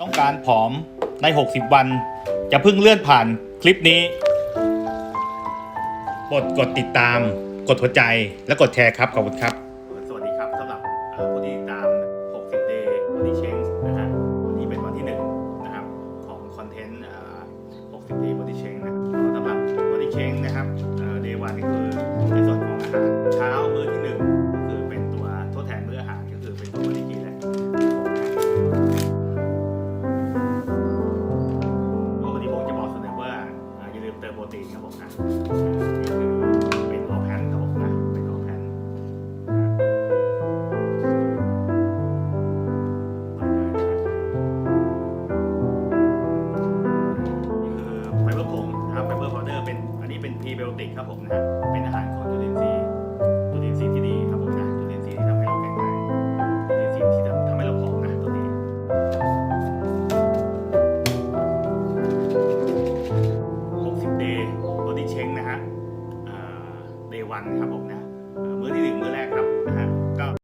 ต้องการผอมใน 60 วัน จะเพิ่งเลื่อนผ่านคลิปนี้กดกดติดตาม กดหัวใจและกดแชร์ครับ ขอบคุณครับ สวัสดีครับสำหรับผู้ที่ติดตาม 60 day body change นะฮะวันนี้เป็นวันที่หนึ่งนะครับ ของคอนเทนต์ 60 day body change นะครับสำหรับ body change นะครับเอ่อ day วันก็คือในส่วนของอาหารเช้า อโปรตีนครับผมนะนี่คือเป็นออแพนครับผมนะเป็นออแพนนี่คือไฟเบอร์ผงนะครับไฟเบอร์พาวเดอร์เป็นอันนี้เป็นพรีไบโอติกครับผมนะเป็นอาหารของจุลินทรีย์ day body change นะฮะเดวันครับผมนะเมื้อที่หนึ่งมื้อแรก